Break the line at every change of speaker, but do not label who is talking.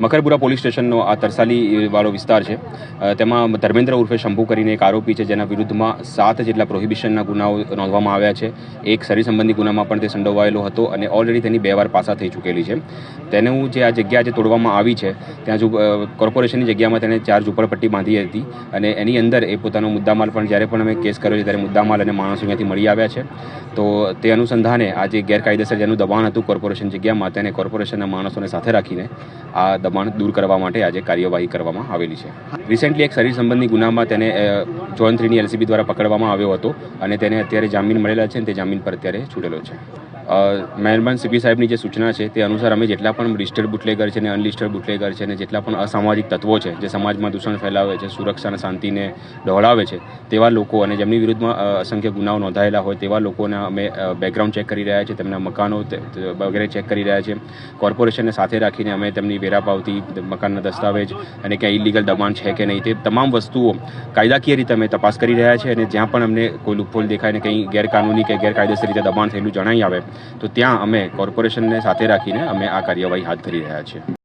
Makarpura police સ્ટેશનનો આ તરસાલી વાળો વિસ્તાર છે. તેમાં ધર્મેન્દ્ર ઉર્ફે શંભુ કરીને એક આરોપી છે જેના વિરુદ્ધમાં સાત જેટલા પ્રોહિબિશનના ગુનાઓ નોંધવામાં આવ્યા છે. એક શરીર સંબંધી ગુનામાં પણ તે સંડોવાયેલો હતો અને ઓલરેડી તેની બે વાર પાસા થઈ ચૂકેલી છે. તેનું જે આ જગ્યા જે તોડવામાં આવી છે, ત્યાં જો કોર્પોરેશનની જગ્યામાં તેણે ચાર ઝૂંપડપટ્ટી બાંધી હતી અને એની અંદર એ પોતાનો મુદ્દામાલ પણ જ્યારે પણ અમે કેસ કર્યો છે ત્યારે મુદ્દામાલ અને માણસો અહીંયાથી મળી આવ્યા છે. તો તે અનુસંધાને આ જે ગેરકાયદેસર જેનું દબાણ હતું કોર્પોરેશન જગ્યામાં તેને કોર્પોરેશનના માણસોને સાથે રાખીને આ દબાણ દૂર કરવા માટે આજે કાર્યવાહી કરવામાં આવેલી છે. રિસેન્ટલી એક શરીર સંબંધી ગુનામાં તેને જોન થ્રીની એલસીબી દ્વારા પકડવામાં આવ્યો હતો અને તેને અત્યારે જામીન મળેલા છે અને તે જામીન પર અત્યારે છૂટેલો છે. મહેરબાન સીપી સાહેબની જે સૂચના છે તે અનુસાર અમે જેટલા પણ લિસ્ટેડ બુટલેગર છે ને અનલિસ્ટેડ બુટલેગર છે ને જેટલા પણ અસામાજિક તત્વો છે જે સમાજમાં દૂષણ ફેલાવે છે, સુરક્ષા અને શાંતિને ડહોળાવે છે, તેવા લોકો અને જેમની વિરુદ્ધમાં અસંખ્ય ગુનાઓ નોંધાયેલા હોય તેવા લોકોના અમે બેકગ્રાઉન્ડ ચેક કરી રહ્યા છીએ તેમના મકાનો વગેરે ચેક કરી રહ્યા છીએ કોર્પોરેશનને સાથે રાખીને અમે તેમની વેરા પાવતી મકાનના દસ્તાવેજ અને ક્યાં ઇલીગલ દબાણ છે કે નહીં તે તમામ વસ્તુઓ કાયદાકીય રીતે અમે તપાસ કરી રહ્યા છીએ અને જ્યાં પણ અમને કોઈ લૂપફોલ દેખાય ને કંઈ ગેરકાનૂની કે ગેરકાયદેસર રીતે દબાણ થયેલું જણાઈ આવે તો ત્યાં અમે કોર્પોરેશનને સાથે રાખીને અમે આ કાર્યવાહી હાથ ધરી રહ્યા છીએ.